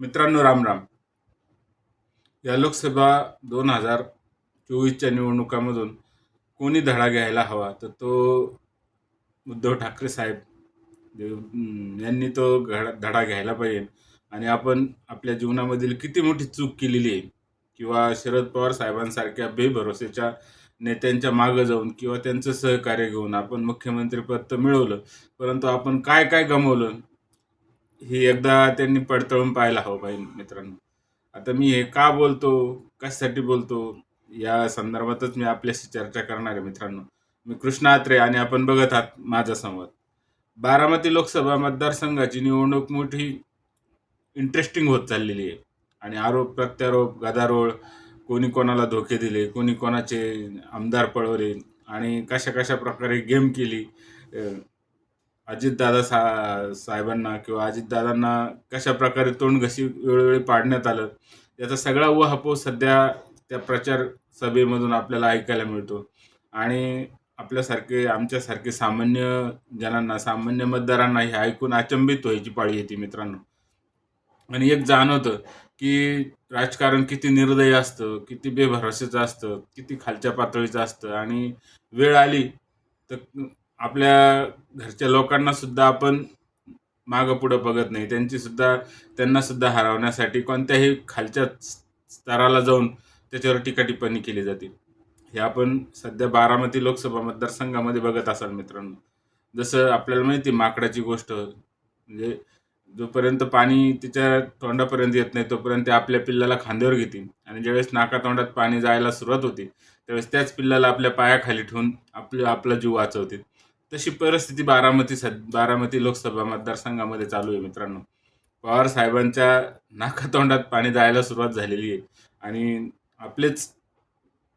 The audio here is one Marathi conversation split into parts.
मित्रांनो राम राम. या लोकसभा दोन हजार चोवीसच्या निवडणुकामधून कोणी धडा घ्यायला हवा तर तो उद्धव ठाकरे साहेब यांनी तो घडा धडा घ्यायला पाहिजे. आणि आपण आपल्या जीवनामधील किती मोठी चूक केलेली आहे किंवा शरद पवार साहेबांसारख्या बेभरोसेच्या नेत्यांच्या मागं जाऊन किंवा त्यांचं सहकार्य घेऊन आपण मुख्यमंत्रीपद तर मिळवलं परंतु आपण काय काय गमावलं? हे एकदा त्यांनी पडताळून पाहायला हवं पाहिजे मित्रांनो. आता मी हे का बोलतो कशासाठी बोलतो या संदर्भातच मी आपल्याशी चर्चा करणार आहे मित्रांनो. मी कृष्णा आत्रे आणि आपण बघत आहात माझा संवाद बारामती लोकसभा मतदारसंघाची निवडणूक मोठी इंटरेस्टिंग होत चाललेली आहे. आणि आरोप प्रत्यारोप गदारोळ कोणी कोणाला धोके दिले कोणी कोणाचे आमदार पळवले आणि कशा कशा प्रकारे गेम केली अजितदादा सा साहेबांना किंवा अजितदादांना कशा प्रकारे तोंड घशी वेळोवेळी पाडण्यात आलं याचा सगळा उहापोह सध्या त्या प्रचार सभेमधून आपल्याला ऐकायला मिळतो. आणि आपल्यासारखे आमच्यासारखे सामान्य जणांना सामान्य मतदारांना हे ऐकून अचंबित व्हायची पाळी येते मित्रांनो. आणि एक जाणवतं की राजकारण किती निर्दयी असतं किती बेभरवशाचं असतं किती खालच्या पातळीचं असतं आणि वेळ आली तर आपल्या घरच्या लोकांना सुद्धा आपण मागं पुढं बघत नाही. त्यांची सुद्धा त्यांना सुद्धा हरवण्यासाठी कोणत्याही खालच्या स्तराला जाऊन त्याच्यावर टीका टिप्पणी केली जाते. हे आपण सध्या बारामती लोकसभा मतदारसंघामध्ये बघत असाल मित्रांनो. जसं आपल्याला माहिती आहे, माकडाची गोष्ट म्हणजे जोपर्यंत पाणी तिच्या तोंडापर्यंत येत नाही तोपर्यंत ते आपल्या पिल्लाला खांद्यावर घेते आणि ज्यावेळेस नाकातोंडात पाणी जायला सुरुवात होते त्यावेळेस त्याच पिल्लाला आपल्या पायाखाली ठेवून आपलं आपला जीव वाचवते तशी परिस्थिती बारामती सद बारामती लोकसभा मतदारसंघामध्ये चालू आहे मित्रांनो. पवार साहेबांच्या नाकातोंडात पाणी जायला सुरुवात झालेली आहे. आणि आपलेच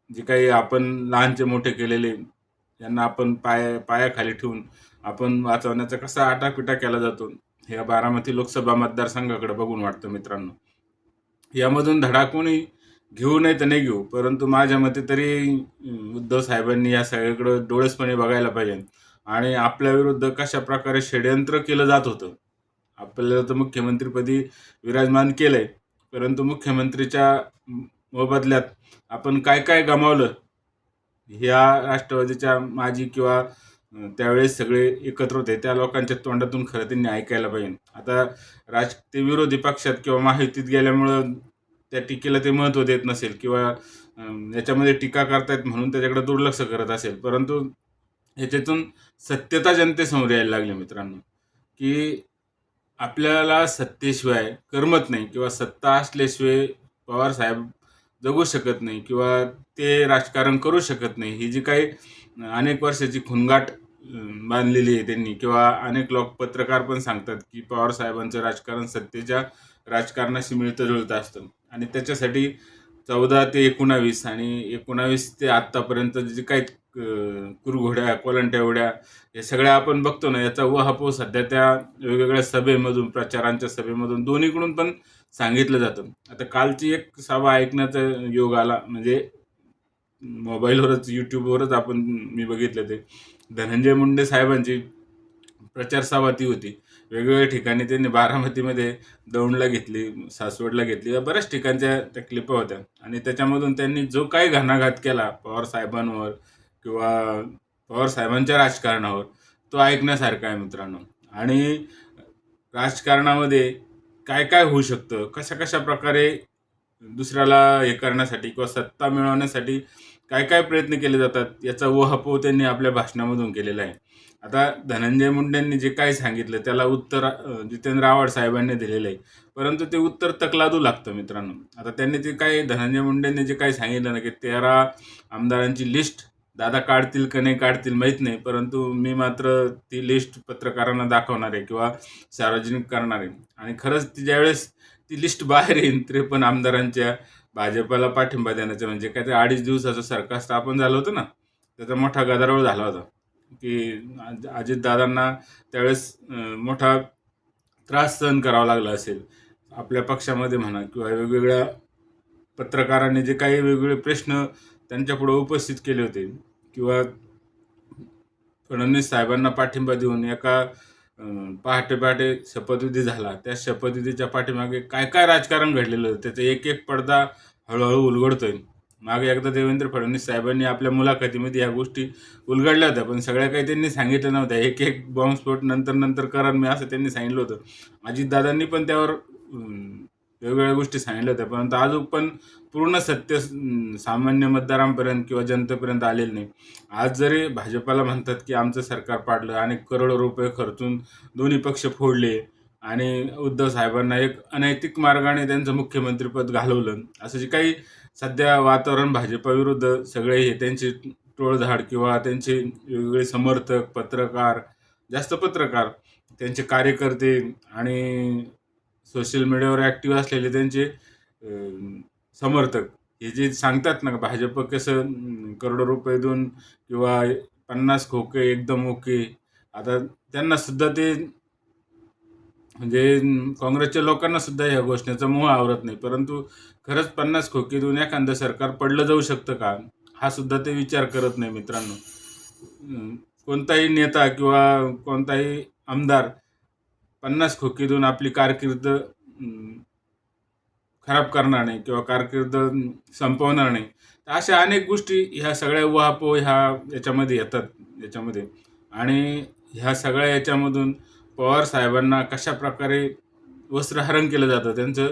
जे काही आपण लहानचे मोठे केलेले यांना आपण पाय पायाखाली ठेवून आपण वाचवण्याचा कसा आटापिटा केला जातो हे बारामती लोकसभा मतदारसंघाकडे बघून वाटतं मित्रांनो. यामधून धडा कोणी घेऊ नाही तर नाही घेऊ परंतु माझ्या मते तरी उद्धव साहेबांनी या सगळीकडं डोळसपणे बघायला पाहिजे. आणि आपल्या विरुद्ध कशा प्रकारे षडयंत्र केलं जात होतं आपल्याला तर मुख्यमंत्रीपदी विराजमान केलंय परंतु मुख्यमंत्रीच्या मोबदल्यात आपण काय काय गमावलं ह्या राष्ट्रवादीच्या माजी किंवा त्यावेळेस सगळे एकत्र होते त्या लोकांच्या तोंडातून खरं त्यांनी ऐकायला पाहिजे. आता राज ते विरोधी पक्षात किंवा माहितीत गेल्यामुळं त्या टीकेला ते महत्त्व देत नसेल किंवा याच्यामध्ये टीका करतायत म्हणून त्याच्याकडे दुर्लक्ष करत असेल परंतु ह्याच्यातून सत्यता जनतेसमोर यायला लागली मित्रांनो की आपल्याला सत्तेशिवाय करमत नाही किंवा सत्ता असल्याशिवाय पवार साहेब जगू शकत नाही किंवा ते राजकारण करू शकत नाही. ही जी काही अनेक वर्षाची खुणगाट बांधलेली आहे त्यांनी किंवा अनेक लोक पत्रकार पण सांगतात की पवार साहेबांचं राजकारण सत्तेच्या राजकारणाशी मिळतं जुळतं असतं. आणि त्याच्यासाठी चौदा ते एकोणावीस आणि एकोणावीस ते आत्तापर्यंत जे काही कुरघोड्या कोलंट्यावड्या हे सगळ्या आपण बघतो ना याचा वहापो सध्या त्या वेगवेगळ्या सभेमधून प्रचारांच्या सभेमधून दोन्हीकडून पण सांगितलं जातं. आता कालची एक सभा ऐकण्याचा योग आला म्हणजे मोबाईलवरच यूट्यूबवरच आपण मी बघितलं ते. धनंजय मुंडे साहेबांची प्रचार सभा ती होती. वेगवेगळ्या ठिकाणी त्यांनी बारामतीमध्ये दौंडला घेतली सासवडला घेतली या बऱ्याच ठिकाणच्या त्या क्लिप होत्या. आणि त्याच्यामधून त्यांनी जो काही घणाघात केला पवार साहेबांवर किंवा पवार साहेबांच्या राजकारणावर तो ऐकण्यासारखा आहे मित्रांनो. आणि राजकारणामध्ये काय काय होऊ शकतं? कशा कशा प्रकारे दुसऱ्याला हे करण्यासाठी किंवा सत्ता मिळवण्यासाठी काय काय प्रयत्न केले जातात याचा वहपो त्यांनी आपल्या भाषणामधून केलेला आहे. आता धनंजय मुंडेंनी जे काही सांगितलं त्याला उत्तर जितेंद्र आव्हाड साहेबांनी दिलेलं आहे. परंतु ते उत्तर तकलादू लागतं मित्रांनो. आता त्यांनी ते काय धनंजय मुंडेंनी जे काही सांगितलं ना की तेरा आमदारांची लिस्ट दादा काढतील का नाही काढतील माहीत नाही परंतु मी मात्र ती लिस्ट पत्रकारांना दाखवणार आहे किंवा सार्वजनिक करणार आहे. आणि खरंच ती ज्यावेळेस ती लिस्ट बाहेर येईल त्रेपन्न आमदारांच्या भाजपला पाठिंबा देण्याचं म्हणजे काय ते अडीच दिवसाचं सरकार स्थापन झालं होतं ना त्याचा मोठा गदारोळ झाला होता. की अजितदादांना त्यावेळेस मोठा त्रास सहन करावा लागला असेल. आपल्या पक्षामध्ये म्हणा किंवा वेगवेगळ्या पत्रकारांनी जे काही वेगवेगळे प्रश्न त्यांच्यापुढे उपस्थित केले होते किंवा फडणवीस साहेबांना पाठिंबा देऊन एका पहाटे पहाटे शपथविधी झाला. त्या शपथविधीच्या पाठीमागे काय काय राजकारण घडलेलं होतं? त्याचा एक एक पडदा हळूहळू उलगडतोय. मागे एकदा देवेंद्र फडणवीस साहेबांनी आपल्या मुलाखतीमध्ये या गोष्टी उलगडल्या होत्या पण सगळ्या काही त्यांनी सांगितलं नव्हत्या एक एक बॉम्बस्फोट नंतर नंतर करा मी असं त्यांनी सांगितलं होतं. अजितदादांनी पण त्यावर वेगवेगळ्या गोष्टी सांगितल्या होत्या परंतु अजून पण पूर्ण सत्य सामान्य मतदारांपर्यंत किंवा जनतेपर्यंत आलेलं नाही. आज जरी भाजपाला म्हणतात की आमचं सरकार पाडलं आणि करोडो रुपये खर्चून दोन्ही पक्ष फोडले आणि उद्धव साहेबांना एक अनैतिक मार्गाने त्यांचं मुख्यमंत्रीपद घालवलं असं जे काही सध्या वातावरण भाजपाविरुद्ध सगळे हे त्यांचे टोळधाड किंवा त्यांचे वेगवेगळे समर्थक पत्रकार जास्त पत्रकार त्यांचे कार्यकर्ते आणि सोशल मीडियावर ॲक्टिव्ह असलेले त्यांचे समर्थक. हे जे सांगतात ना भाजप कसं करोडो रुपये देऊन किंवा पन्नास खोके एकदम ओके. आता त्यांना सुद्धा ते म्हणजे काँग्रेसच्या लोकांना सुद्धा ह्या घोषणेचा मोह आवरत नाही. परंतु खरंच पन्नास खोके देऊन एखादं सरकार पडलं जाऊ शकतं का? हा सुद्धा ते विचार करत नाही मित्रांनो. कोणताही नेता किंवा कोणताही आमदार पन्नास खोकीतून देऊन आपली कारकीर्द खराब करणार नाही किंवा कारकीर्द संपवणार नाही. तर अशा अनेक गोष्टी ह्या सगळ्या उहापोह ह्या याच्यामध्ये येतात याच्यामध्ये. आणि ह्या सगळ्या याच्यामधून पवार साहेबांना कशा प्रकारे वस्त्रहरण केलं जातं त्यांचं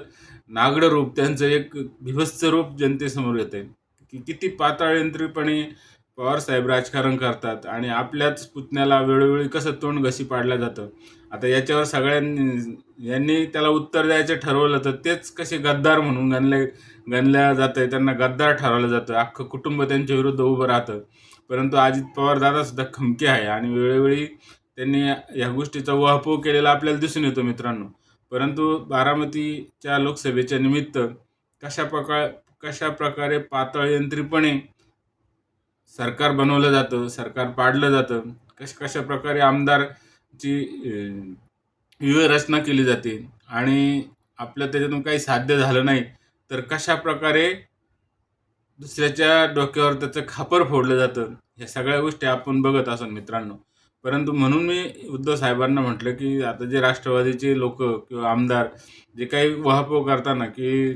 नागडं रूप त्यांचं एक बिभत्स रूप जनतेसमोर येतं की किती पाताळयंत्रीपणे पवार साहेब राजकारण करतात आणि आपल्याच पुतण्याला वेळोवेळी कसं तोंड घसी पाडलं जातं. आता याच्यावर सगळ्यांनी यांनी त्याला उत्तर द्यायचं ठरवलं तर तेच कसे गद्दार म्हणून गणले गणल्या जातं आहे त्यांना गद्दार ठरवलं जातं. अख्खं कुटुंब त्यांच्या विरुद्ध उभं राहतं. परंतु अजित पवार दादासुद्धा खमके आहे आणि वेळोवेळी त्यांनी या गोष्टीचा वाहपोह केलेला आपल्याला दिसून येतो मित्रांनो. परंतु बारामतीच्या लोकसभेच्या निमित्त कशा प्रकार कशा प्रकारे पातळयंत्रीपणे सरकार बनवलं जातं सरकार पाडलं जातं. कश कशा प्रकारे आमदारची व्यूहरचना केली जाते आणि आपल्या त्याच्यातून काही साध्य झालं नाही तर कशा प्रकारे दुसऱ्याच्या डोक्यावर त्याचं खापर फोडलं जातं ह्या सगळ्या गोष्टी आपण बघत असो मित्रांनो. परंतु म्हणून मी उद्धव साहेबांना म्हटलं की आता जे राष्ट्रवादीचे लोक किंवा आमदार जे काही वाहपोह करताना की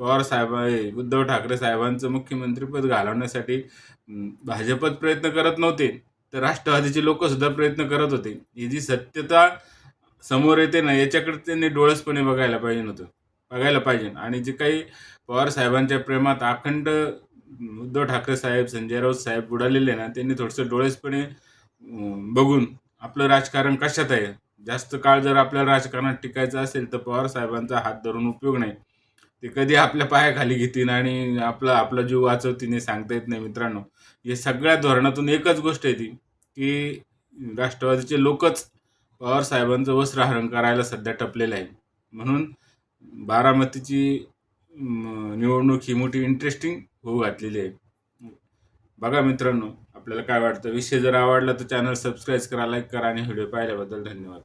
पवार साहेब उद्धव ठाकरे साहेबांचं मुख्यमंत्रीपद घालवण्यासाठी भाजपच प्रयत्न करत नव्हते तर राष्ट्रवादीचे लोक सुद्धा प्रयत्न करत होते. ही जी सत्यता समोर येते ना याच्याकडे त्यांनी डोळसपणे बघायला पाहिजे नव्हतं बघायला पाहिजे. आणि जे काही पवार साहेबांच्या प्रेमात अखंड उद्धव ठाकरे साहेब संजय राऊत साहेब बुडालेले ना त्यांनी थोडंसं डोळसपणे बघून आपलं राजकारण कशात आहे? जास्त काळ जर आपल्याला राजकारणात टिकायचं असेल तर पवार साहेबांचा हात धरून उपयोग नाही. ते कधी आपल्या पायाखाली घेतील आणि आपला आपला जीव वाचवतील हे सांगता येत नाही मित्रांनो. या सगळ्या धोरणातून एकच गोष्ट आहे ती की राष्ट्रवादीचे लोकच पवार साहेबांचं वस्त्रहरण करायला सध्या टपलेलं आहे म्हणून बारामतीची निवडणूक ही मोठी इंटरेस्टिंग होऊ घातलेली आहे. बघा मित्रांनो आपल्याला काय वाटतं? विषय जर आवडला तर चॅनल सबस्क्राईब करा लाईक करा आणि व्हिडिओ पाहिल्याबद्दल धन्यवाद.